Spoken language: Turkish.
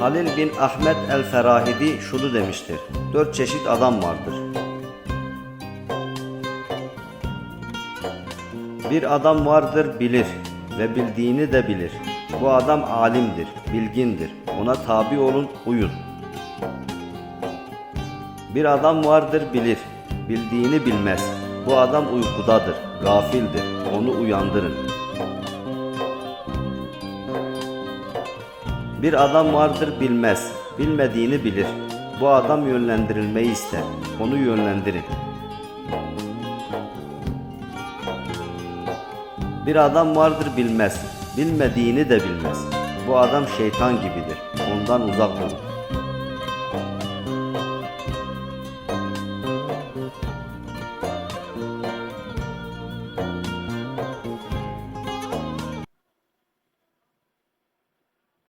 Halil bin Ahmet el-Ferahidi şunu demiştir. Dört çeşit adam vardır. Bir adam vardır bilir ve bildiğini de bilir. Bu adam alimdir, bilgindir. Ona tabi olun, uyun. Bir adam vardır bilir, bildiğini bilmez. Bu adam uykudadır, gafildir. Onu uyandırın. Bir adam vardır bilmez, bilmediğini bilir. Bu adam yönlendirilmeyi ister. Onu yönlendirin. Bir adam vardır bilmez, bilmediğini de bilmez. Bu adam şeytan gibidir. Ondan uzak olun.